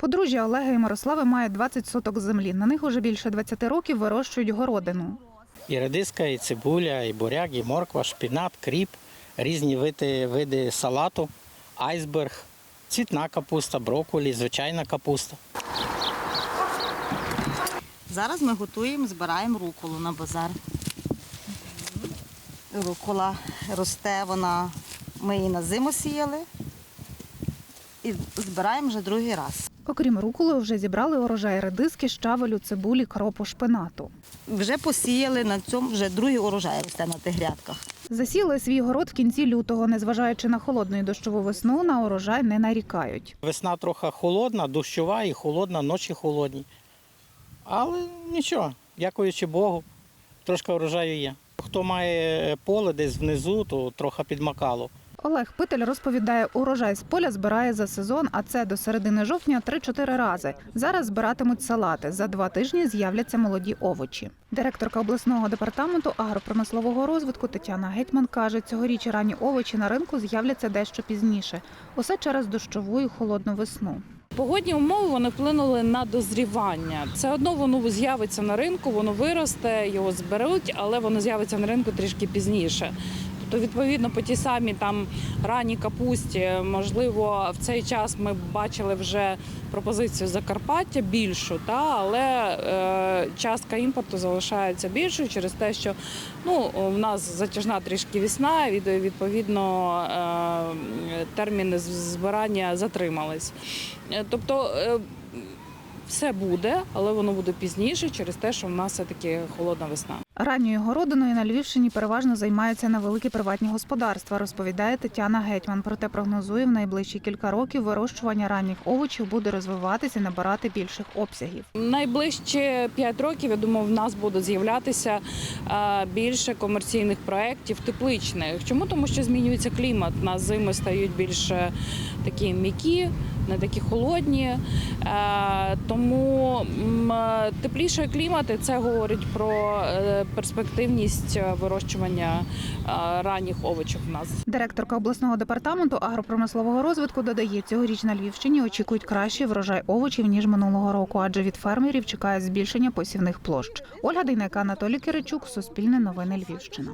Подружжя Олега і Мирослави має 20 соток землі. На них уже більше 20 років вирощують городину. І редиска, і цибуля, і буряк, і морква, шпінат, кріп, різні види, види салату, айсберг, цвітна капуста, брокколі, звичайна капуста. Зараз ми готуємо, збираємо руколу на базар. Рукола росте, вона, ми її на зиму сіяли і збираємо вже другий раз. Окрім руколи, вже зібрали урожай редиски, щавелю, цибулі, кропу, шпинату. Вже посіяли на цьому, вже другий урожай росте на тих грядках. Засіли свій город в кінці лютого, незважаючи на холодну і дощову весну, на урожай не нарікають. Весна трохи холодна, дощова і холодна, ночі холодні. Але нічого, дякуючи Богу, трошки врожаю є. Хто має поле десь внизу, то трохи підмакало. Олег Питель розповідає, урожай з поля збирає за сезон, а це до середини жовтня 3-4 рази. Зараз збиратимуть салати. За два тижні з'являться молоді овочі. Директорка обласного департаменту агропромислового розвитку Тетяна Гетьман каже, цьогоріч ранні овочі на ринку з'являться дещо пізніше. Усе через дощову і холодну весну. Погодні умови вони вплинули на дозрівання. Це одно воно з'явиться на ринку, воно виросте, його зберуть, але воно з'явиться на ринку трішки пізніше. Тобто, відповідно, по тій самій там ранній капусті, можливо, в цей час ми бачили вже пропозицію Закарпаття більшу, та але е, частка імпорту залишається більшою через те, що ну в нас затяжна трішки весна, і відповідно е, терміни збирання затримались. Е, Тобто е, все буде, але воно буде пізніше через те, що в нас все таки холодна весна. Ранньою городиною на Львівщині переважно займаються невеликі приватні господарства, розповідає Тетяна Гетьман. Проте прогнозує, в найближчі кілька років вирощування ранніх овочів буде розвиватися і набирати більших обсягів. Найближчі 5 років, я думаю, в нас будуть з'являтися більше комерційних проєктів тепличних. Чому? Тому що змінюється клімат. У нас зими стають більш е, такі м'які, не такі холодні. Е, Тому е, тепліший клімат і це говорить про е, перспективність е, вирощування е, ранніх овочів в нас. Директорка обласного департаменту агропромислового розвитку додає, цьогоріч на Львівщині очікують кращий врожай овочів ніж минулого року, адже від фермерів чекає збільшення посівних площ. Ольга Дейнека, Анатолій Киричук, Суспільне новини Львівщина.